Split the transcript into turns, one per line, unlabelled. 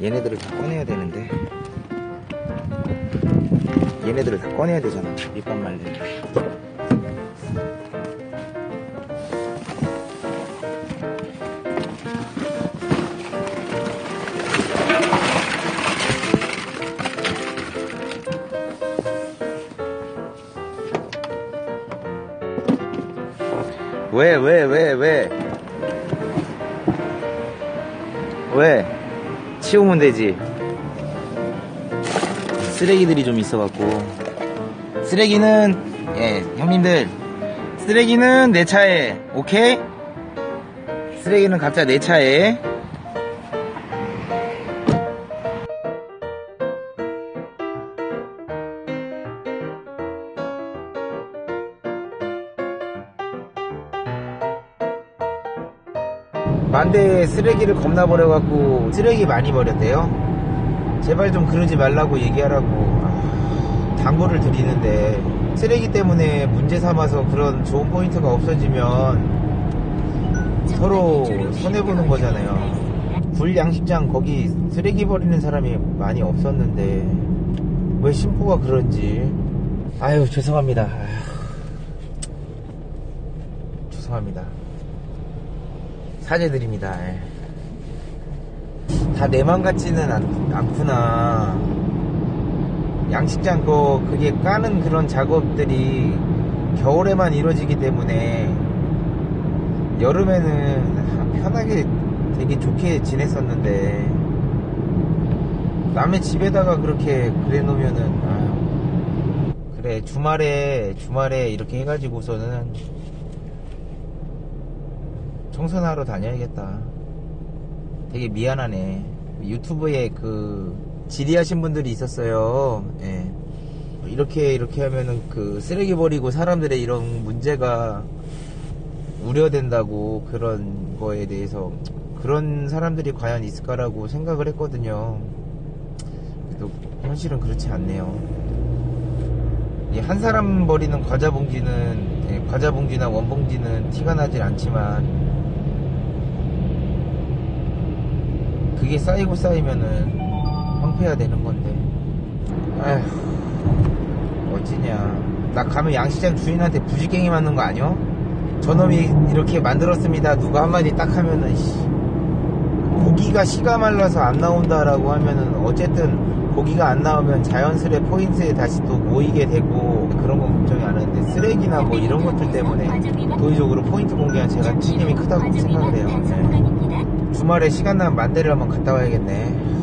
얘네들을 다 꺼내야 되는데 얘네들을 다 꺼내야 되잖아 밑밥 말리는 왜, 왜, 왜, 왜? 왜? 치우면 되지. 쓰레기들이 좀 있어갖고. 쓰레기는, 예, 형님들. 쓰레기는 내 차에, 오케이? 쓰레기는 각자 내 차에. 만대에 쓰레기를 겁나 버려갖고 쓰레기 많이 버렸대요. 제발 좀 그러지 말라고 얘기하라고 아, 당부를 드리는데 쓰레기 때문에 문제 삼아서 그런 좋은 포인트가 없어지면 서로 손해보는 거잖아요. 불양식장 거기 쓰레기 버리는 사람이 많이 없었는데 왜 심포가 그런지 아유 죄송합니다. 아휴, 죄송합니다. 사죄드립니다. 예. 다내 맘 같지는 않, 않구나. 양식장 거 그게 까는 그런 작업들이 겨울에만 이루어지기 때문에 여름에는 편하게 되게 좋게 지냈었는데 남의 집에다가 그렇게 그래 놓으면은 아유, 그래 주말에 주말에 이렇게 해가지고서는 청소나 하러 다녀야겠다. 되게 미안하네. 유튜브에 그 질의하신 분들이 있었어요. 예. 이렇게 이렇게 하면은 그 쓰레기 버리고 사람들의 이런 문제가 우려된다고 그런 거에 대해서 그런 사람들이 과연 있을까라고 생각을 했거든요. 그래도 현실은 그렇지 않네요. 이한 사람 버리는 과자 봉지는 예, 과자 봉지나 원 봉지는 티가 나질 않지만 그게 쌓이고 쌓이면은 황폐화 되는 건데. 아휴 어찌냐. 나 가면 양식장 주인한테 부지깽이 맞는 거 아니야? 저놈이 이렇게 만들었습니다. 누가 한마디 딱 하면은 씨, 고기가 씨가 말라서 안 나온다라고 하면은 어쨌든 고기가 안 나오면 자연스레 포인트에 다시 또 모이게 되고 그런 건 걱정이 안 하는데 쓰레기나 뭐 이런 것들 때문에 도의적으로 포인트 공개한 제가 책임이 크다고 생각을 해요. 네. 주말에 시간 나면 만대를 한번 갔다 와야겠네